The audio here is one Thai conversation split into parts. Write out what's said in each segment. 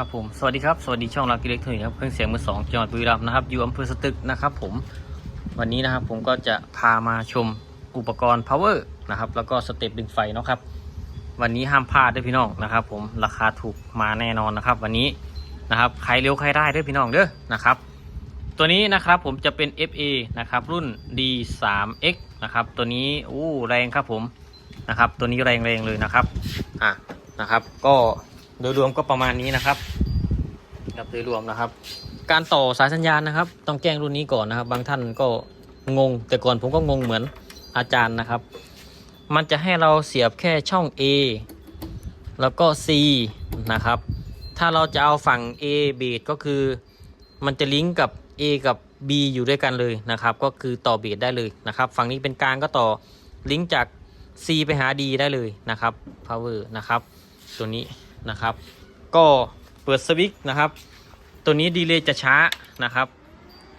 ครับผมสวัสดีครับสวัสดีช่องลักกิเล็กเทอร์ครับเครื่องเสียงมือสองจังหวัดบุรีรัมย์นะครับอยู่อำเภอสตึกนะครับผมวันนี้นะครับผมก็จะพามาชมอุปกรณ์ power นะครับแล้วก็สเต็ปดึงไฟนะครับ วันนี้ห้ามพลาดด้วยพี่น้องนะครับ ผมราคาถูกมาแน่นอนนะครับ วันนี้นะครับใครเร็วใครได้ด้วยพี่น้องเด้อนะครับ ตัวนี้นะครับผมจะเป็น FA นะครับรุ่น D3X นะครับตัวนี้อู้แรงครับผมนะครับตัวนี้แรงแรงๆเลยนะครับอะนะครับก็ โดยรวมก็ประมาณนี้นะครับครับโดยรวมนะครับ การต่อสายสัญญาณนะครับ ต้องแจ้งรุ่นนี้ก่อนนะครับ บางท่านก็งง แต่ก่อนผมก็งงเหมือนอาจารย์นะครับ มันจะให้เราเสียบแค่ช่อง A แล้วก็ C นะครับ ถ้าเราจะเอาฝั่ง A เบสก็คือ มันจะลิงก์กับ A กับ B อยู่ด้วยกันเลยนะครับ ก็คือต่อเบสได้เลยนะครับ ฝั่งนี้เป็นกลางก็ต่อลิงก์จาก C ไปหา D ได้เลยนะครับ power นะครับ ตัวนี้ นะครับ ก็เปิดสวิตช์นะครับ ตัวนี้ดีเลย์จะช้านะครับ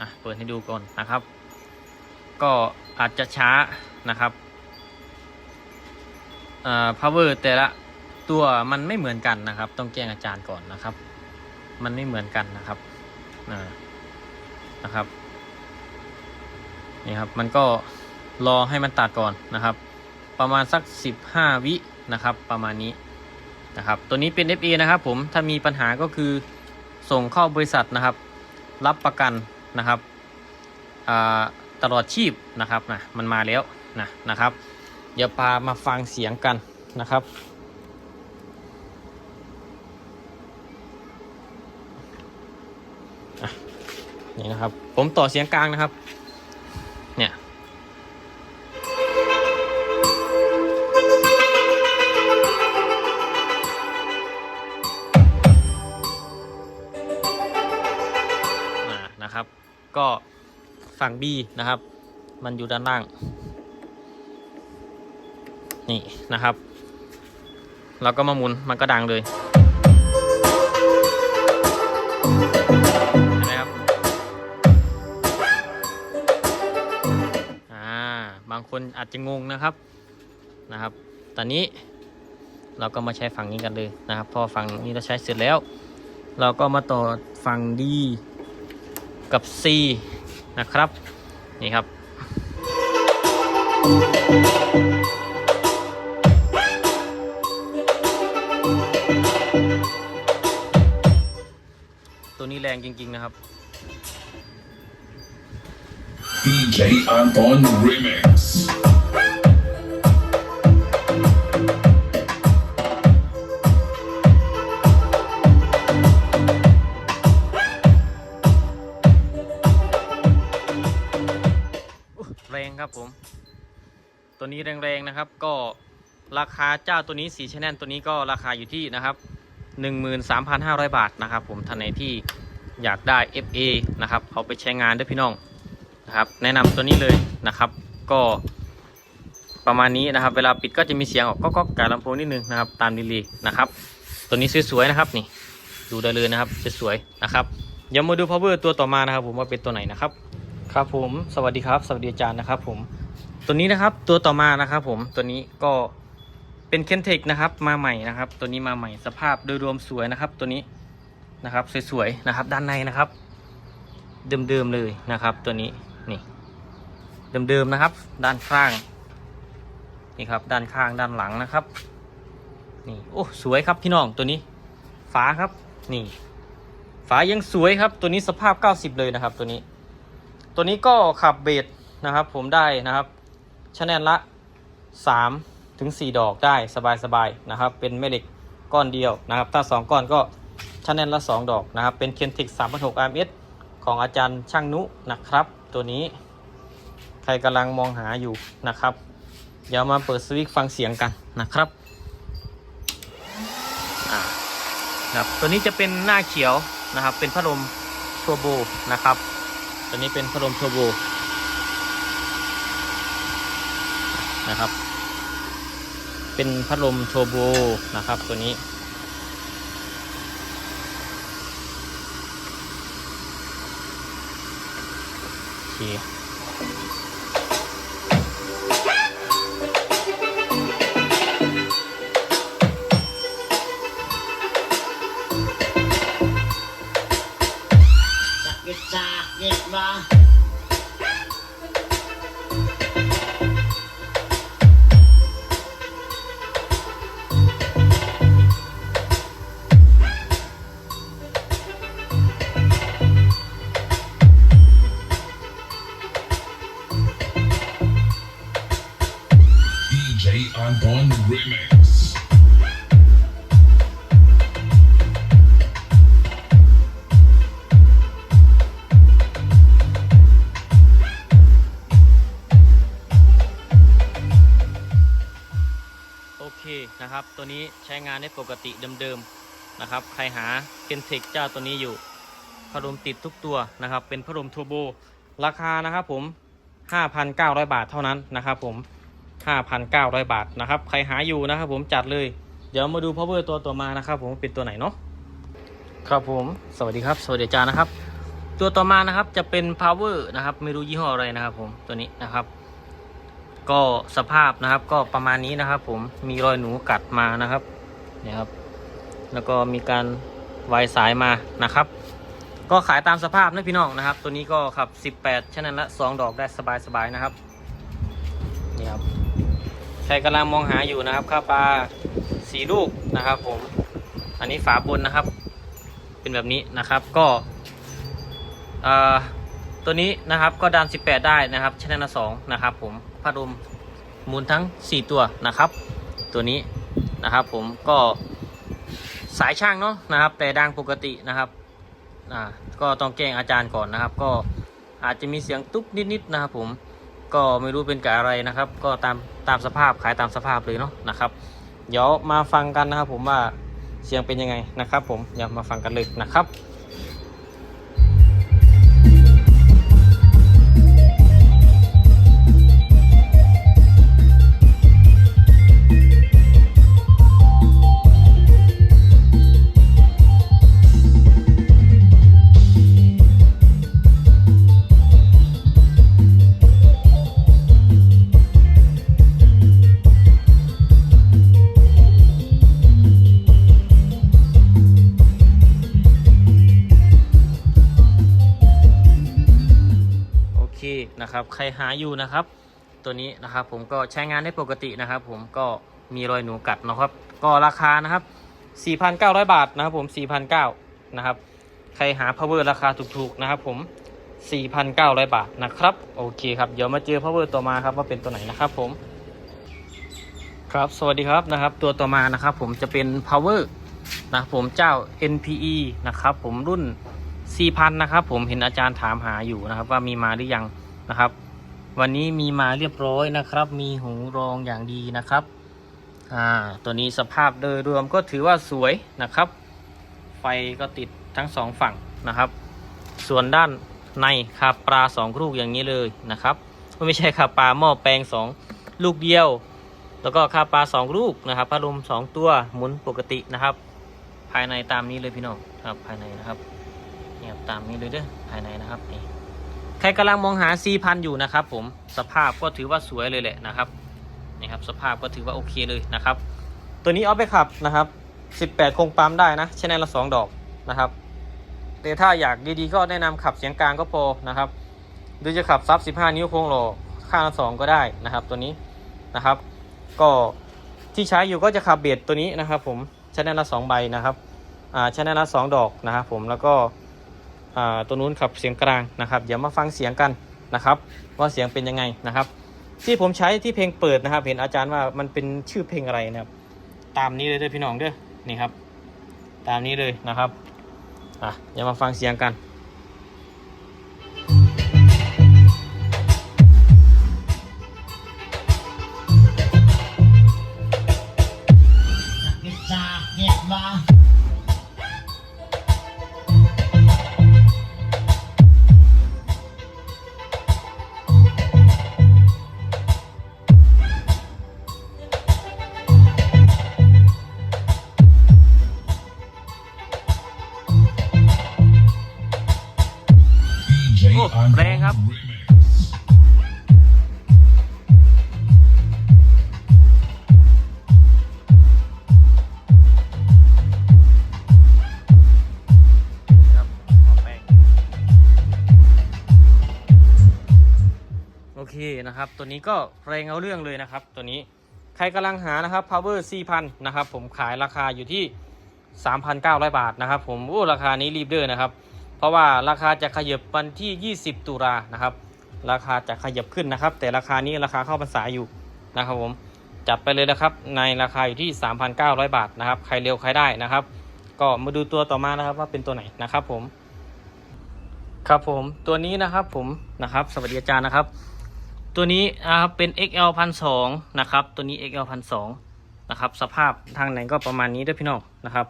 อะเปิดให้ดูก่อนนะครับ ก็อาจจะช้านะครับอ่า power แต่ละตัวมันไม่เหมือนกันนะครับ ต้องแจ้งอาจารย์ก่อนนะครับ มันไม่เหมือนกันนะครับอ่านะครับนี่ครับมันก็รอให้มันตัดก่อนนะครับ ประมาณสัก 15 วินะครับ ประมาณนี้ นะครับตัวนี้เป็น FA นะครับผมถ้ามีปัญหาก็คือส่งเข้าบริษัทนะครับ รับประกันนะครับตลอดชีพนะครับนะมันมาแล้วนะนะครับ เดี๋ยวพามาฟังเสียงกันนะครับนี่นะครับ ผมต่อเสียงกลางนะครับ ฝั่ง B นะครับ มันอยู่ด้านล่าง นี่นะครับเราก็มาหมุนมันก็ดังเลยเห็นไหมครับอ่าบางคนอาจจะงงนะครับนะครับ ตอนนี้เราก็มาใช้ฝั่งนี้กันเลยนะครับ พอฝั่งนี้เราใช้เสร็จแล้ว เราก็มาต่อฝั่ง D กับ C นะครับ นี่ครับ ตัวนี้แรงจริง ๆ นะครับ DJ Anton Remix. ครับผม ตัวนี้แรงๆนะครับ ก็ราคาเจ้าตัวนี้สีชแนลตัวนี้ก็ราคาอยู่ที่นะครับ13,500 บาทนะครับ ผมท่านไหนที่อยากได้ FA นะครับเอาไปใช้งานด้วยพี่น้องนะครับ แนะนำตัวนี้เลยนะครับ ก็ประมาณนี้นะครับ เวลาปิดก็จะมีเสียงออกก็ก็การลำโพงนิดนึงนะครับ ตามดีลีนะครับ ตัวนี้สวยๆนะครับนี่ดูได้เลยนะครับสวยๆนะครับเดี๋ยวมาดู power ตัวต่อมานะครับ ผมว่าเป็นตัวไหนนะครับ ครับผมสวัสดีครับ สวัสดีอาจารย์นะครับผมตัวนี้นะครับตัวต่อมานะครับผมตัวนี้ก็เป็นเคนเทคนะครับมาใหม่นะครับ ตัวนี้มาใหม่สภาพโดยรวมสวยนะครับ ตัวนี้นะครับสวยๆนะครับ ด้านในนะครับ เดิมๆเลยนะครับ ตัวนี้นี่เดิมๆนะครับ ด้านข้างนี่ครับ ด้านข้างด้านหลังนะครับนี่โอ้สวยครับพี่น้องตัวนี้ฝาครับนี่ ฝายังสวยครับตัวนี้สภาพ 90 เลยนะครับ ตัวนี้ ตัวนี้ก็ขับเบสนะครับผมได้นะครับชแนลละ 3 ถึง 4 ดอกได้สบายๆนะครับ เป็นแม่เหล็กก้อนเดียวนะครับ ถ้า 2 ก้อนก็ชแนลละ 2 ดอกนะครับ เป็นเคนทิก3.6 RMS ของอาจารย์ช่างนุนะครับ ตัวนี้ใครกำลังมองหาอยู่นะครับ เดี๋ยวมาเปิดสวิตช์ฟังเสียงกันนะครับนะครับตัวนี้จะเป็นหน้าเขียวนะครับ เป็นพัดลมทัวโบนะครับ ตัวนี้เป็นพัดลมเทอร์โบนะครับ เป็นพัดลมเทอร์โบนะครับ ตัวนี้ โอเค ตัวนี้ใช้งานได้ปกติเดิมๆนะครับ ใครหาเ e นเทคเจ้าตัวนี้อยู่พัดลมติดทุกตัวนะครับ เป็นพัดลมทัวโบราคานะครับผม 5,900 บาทเท่านั้นนะครับผม 5,900 บาทนะครับ ใครหาอยู่นะครับผมจัดเลย เดี๋ยวมาดู power ตัวต่อมานะครับผมเป็นตัวไหนเนาะครับผมสวัสดีครับ สวัสดีอาจารย์นะครับ ตัวต่อมานะครับจะเป็น power นะครับ ไม่รู้ยี่ห้ออะไรนะครับผมตัวนี้นะครับ ก็สภาพนะครับก็ประมาณนี้นะครับ ผมมีรอยหนูกัดมานะครับเนี่ยครับ แล้วก็มีการวายสายมานะครับ ก็ขายตามสภาพนะพี่น้องนะครับ ตัวนี้ก็ขับ 18 ฉะนั้นละ2ดอกได้สบายๆนะครับนี่ครับใครกำลังมองหาอยู่นะครับข้าวปลาสีลูกนะครับ ผม อันนี้ฝาบนนะครับ เป็นแบบนี้นะครับก็เอ่อตัวนี้นะครับก็ดัน 18 ได้นะครับชแนลละ2นะครับผม พัดลมหมุนทั้ง 4 ตัวนะครับ ตัวนี้นะครับผมก็สายช่างเนาะนะครับ แต่ดังปกตินะครับอ่าก็ต้องแจ้งอาจารย์ก่อนนะครับ ก็อาจจะมีเสียงตุ๊บนิดๆนะครับ ผมก็ไม่รู้เป็นกับอะไรนะครับ ก็ตามตามสภาพขายตามสภาพเลยเนาะนะครับ เดี๋ยวมาฟังกันนะครับ ผมว่าเสียงเป็นยังไงนะครับ ผมเดี๋ยวมาฟังกันเลยนะครับ นะครับ ใครหาอยู่นะครับ ตัวนี้นะครับผมก็ใช้งานได้ปกตินะครับ ผมก็มีรอยหนูกัดนะครับ ก็ราคานะครับ 4,900 บาทนะครับผม 4,900นะครับ ใครหา power ราคาถูกๆนะครับ ผม 4,900 บาทนะครับ โอเคครับ เดี๋ยวมาเจอ power ตัวมาครับว่าเป็นตัวไหนนะครับ ผม ครับ สวัสดีครับนะครับ ตัวต่อมานะครับ ผมจะเป็น power นะครับผมเจ้า NPE นะครับ ผมรุ่น 4,000 นะครับ ผมเห็นอาจารย์ถามหาอยู่นะครับ ว่ามีมาหรือยัง นะครับ วันนี้มีมาเรียบร้อยนะครับ มีหูรองอย่างดีนะครับอ่าตัวนี้สภาพโดยรวมก็ถือว่าสวยนะครับ ไฟก็ติดทั้งสองฝั่งนะครับ ส่วนด้านในคาปลาสองลูกอย่างนี้เลยนะครับไม่ใช่คาปลาหม้อแปลงสองลูกเดียว แล้วก็คาปลาสองลูกนะครับพัดลมสองตัวหมุนปกตินะครับ ภายในตามนี้เลยพี่น้องครับภายในนะครับเนี่ยตามนี้เลยเด้อภายในนะครับนี่ ครกำลังมองหาซีพันอยู่นะครับผมสภาพก็ถือว่าสวยเลยแหละนะครับนี่ครับสภาพก็ถือว่าโอเคเลยนะครับ ตัวนี้เอาไปขับนะครับ 18 คงปั๊มได้นะใช้ในละ 2 ดอกนะครับแต่ถ้าอยากดีๆก็แนะนำขับเสียงกลางก็พอนะครับหรือจะขับซับ 15 นิ้วโค้งหลอข้างละ 2 ก็ได้นะครับ ตัวนี้นะครับ ก็ที่ใช้อยู่ก็จะขับเบสตัวนี้นะครับ ผมใช้ในละ 2 ใบนะครับอ่าใช้ในละ 2 ดอกนะครับผมแล้วก็ ตัวนู้นขับเสียงกลางนะครับ เดี๋ยวมาฟังเสียงกันนะครับ ว่าเสียงเป็นยังไงนะครับ ที่ผมใช้ที่เพลงเปิดนะครับ เห็นอาจารย์ว่ามันเป็นชื่อเพลงอะไรนะครับ ตามนี้เลยเด้อพี่น้องเด้อนี่ครับ ตามนี้เลยนะครับอะเดี๋ยวมาฟังเสียงกัน แรงครับโอเคนะครับ ตัวนี้ก็แรงเอาเรื่องเลยนะครับ ตัวนี้ใครกำลังหานะครับ power 4000 นะครับ ผมขายราคาอยู่ที่ 3,900 บาทนะครับ ผมโอ้ราคานี้รีบเด้อนะครับ เพราะว่าราคาจะขยับวันที่ 20 ตุลานะครับ ราคาจะขยับขึ้นนะครับ แต่ราคานี้ราคาเข้าพรรษาอยู่นะครับผมจัดไปเลยนะครับ ในราคาอยู่ที่ 3,900 บาทนะครับ ใครเร็วใครได้นะครับ ก็มาดูตัวต่อมานะครับว่าเป็นตัวไหนนะครับผม ครับผมตัวนี้นะครับผมนะครับสวัสดีอาจารย์นะครับ ตัวนี้นะครับเป็น XL พันสองนะครับตัวนี้ XL พันสองนะครับสภาพทางไหนก็ประมาณนี้ด้วยพี่น้องนะครับ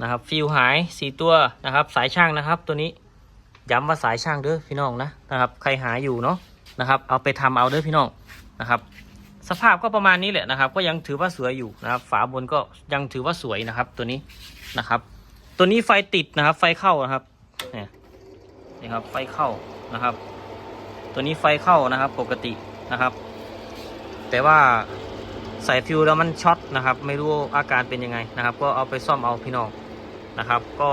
นะครับฟิวหายสีตัวนะครับ สายช่างนะครับ ตัวนี้ย้ำว่าสายช่างเด้อพี่น้องนะนะครับใครหาอยู่เนาะนะครับ เอาไปทำเอาเด้อพี่น้องนะครับ สภาพก็ประมาณนี้แหละนะครับ ก็ยังถือว่าสวยอยู่นะครับ ฝาบนก็ยังถือว่าสวยนะครับ ตัวนี้นะครับ ตัวนี้ไฟติดนะครับ ไฟเข้านะครับเนี่ยนี่ครับไฟเข้านะครับ ตัวนี้ไฟเข้านะครับ ปกตินะครับ แต่ว่าใส่ฟิวแล้วมันช็อตนะครับ ไม่รู้อาการเป็นยังไงนะครับ ก็เอาไปซ่อมเอาพี่น้อง นะครับ ก็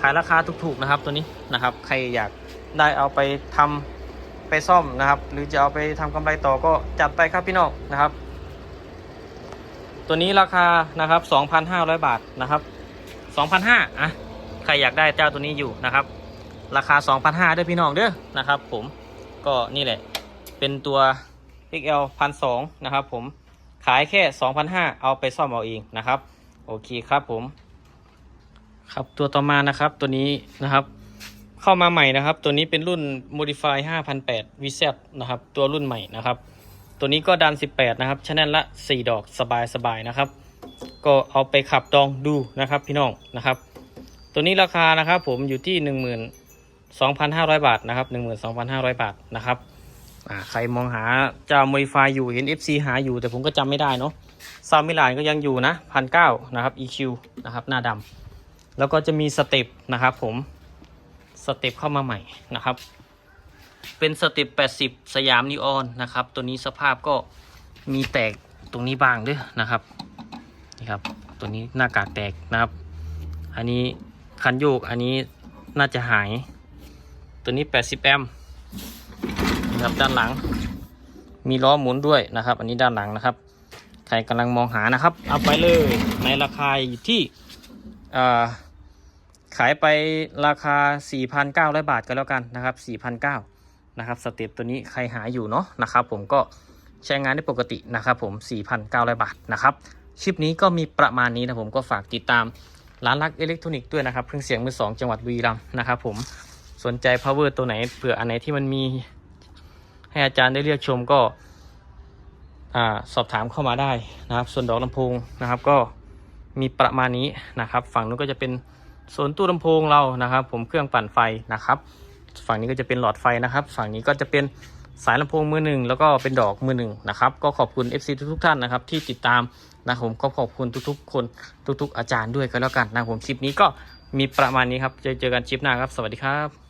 ขายราคาถูกๆนะครับตัวนี้นะครับ ใครอยากได้เอาไปทำไปซ่อมนะครับ หรือจะเอาไปทำกำไรต่อก็จัดไปครับพี่น้องนะครับ ตัวนี้ราคานะครับ2,500 บาทนะครับ2,500อะใครอยากได้เจ้าตัวนี้อยู่นะครับ ราคา2,500ด้วยพี่น้องเด้อนะครับ ผมก็นี่แหละ เป็นตัว XL 1,200นะครับผมขายแค่ 2,500 เอาไปซ่อมเอาเองนะครับ โอเคครับผม ครับตัวต่อมานะครับตัวนี้นะครับ เข้ามาใหม่นะครับ ตัวนี้เป็นรุ่น Modify 5,800 VZ นะครับ ตัวรุ่นใหม่นะครับ ตัวนี้ก็ดัน 18 นะครับชแนลละ 4 ดอกสบายๆนะครับ ก็เอาไปขับดองดูนะครับพี่น้องนะครับ ตัวนี้ราคานะครับผมอยู่ที่ 12,500 บาทนะครับ 12,500 บาทนะครับใครมองหาเจ้า Modify อยู่เห็น FC หาอยู่แต่ผมก็จำไม่ได้เนาะซาวมิลานก็ยังอยู่นะพันเนะครับ EQ นะครับ หน้าดำ แล้วก็จะมีสเต็ปนะครับผมสเต็ปเข้ามาใหม่นะครับ เป็นสเต็ป80 สยามนีออนนะครับ ตัวนี้สภาพก็มีแตกตรงนี้บ้างด้วยนะครับนี่ครับ ตัวนี้หน้ากากแตกนะครับ อันนี้คันโยกอันนี้น่าจะหาย ตัวนี้ 80 แอมป์นะครับด้านหลัง มีล้อหมุนด้วยนะครับ อันนี้ด้านหลังนะครับ ใครกำลังมองหานะครับ เอาไปเลยในราคาอยู่ที่อ่า ขายไปราคา 4,900 บาทก็แล้วกันนะครับ4,900นะครับสเต็ปตัวนี้ใครหาอยู่เนาะนะครับผมก็ใช้งานได้ปกตินะครับผม 4,900 บาทนะครับคลิปนี้ก็มีประมาณนี้นะผมก็ฝากติดตามร้านรักอิเล็กทรอนิกส์ด้วยนะครับเครื่องเสียงมือสองจังหวัดบุรีรัมย์นะครับผมสนใจ power ตัวไหนเผื่ออันไหนที่มันมีให้อาจารย์ได้เรียกชมก็อสอบถามเข้ามาได้นะครับ ส่วนดอกลำโพงนะครับ ก็มีประมาณนี้นะครับ ฝั่งนู้นก็จะเป็น สวนตู้ลำโพงเรานะครับ ผมเครื่องปั่นไฟนะครับ ฝั่งนี้ก็จะเป็นหลอดไฟนะครับ ฝั่งนี้ก็จะเป็นสายลำโพงมือหนึ่งแล้วก็เป็นดอกมือหนึ่งนะครับก็ขอบคุณ FC ทุกๆท่านนะครับที่ติดตามนะผมก็ขอบคุณทุกๆ คนทุก ๆ อาจารย์ด้วยก็แล้วกันนะผมคลิปนี้ก็มีประมาณนี้ครับเจอเจอกันคลิปหน้าครับ สวัสดีครับ